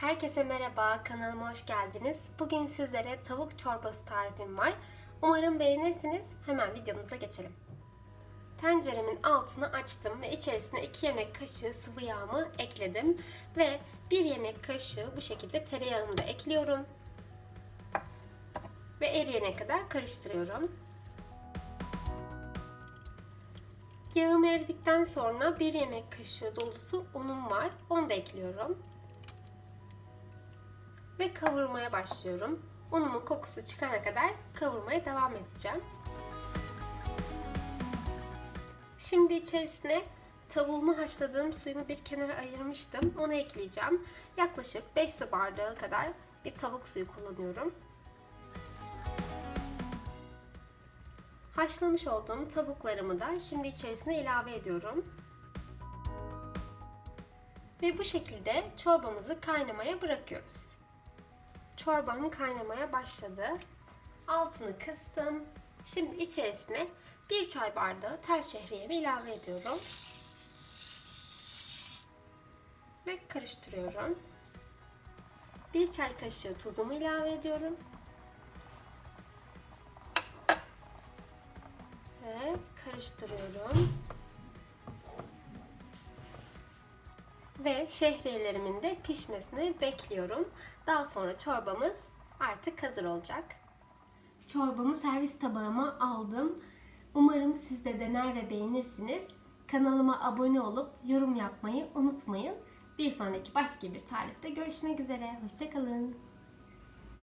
Herkese merhaba, kanalıma hoş geldiniz. Bugün sizlere tavuk çorbası tarifim var. Umarım beğenirsiniz. Hemen videomuza geçelim. Tenceremin altını açtım ve içerisine 2 yemek kaşığı sıvı yağımı ekledim. Ve 1 yemek kaşığı bu şekilde tereyağını da ekliyorum. Ve eriyene kadar karıştırıyorum. Yağım eridikten sonra 1 yemek kaşığı dolusu unum var. Onu da ekliyorum ve kavurmaya başlıyorum. Unumun kokusu çıkana kadar kavurmaya devam edeceğim. Şimdi içerisine tavuğumu haşladığım suyumu bir kenara ayırmıştım. Onu ekleyeceğim. Yaklaşık 5 su bardağı kadar bir tavuk suyu kullanıyorum. Haşlamış olduğum tavuklarımı da şimdi içerisine ilave ediyorum. Ve bu şekilde çorbamızı kaynamaya bırakıyoruz. Çorbam kaynamaya başladı. Altını kıstım. Şimdi içerisine bir çay bardağı tel şehriyemi ilave ediyorum. Ve karıştırıyorum. Bir çay kaşığı tuzumu ilave ediyorum. Ve karıştırıyorum. Ve şehriyelerimin de pişmesini bekliyorum. Daha sonra çorbamız artık hazır olacak. Çorbamı servis tabağıma aldım. Umarım siz de dener ve beğenirsiniz. Kanalıma abone olup yorum yapmayı unutmayın. Bir sonraki başka bir tarifte görüşmek üzere. Hoşçakalın.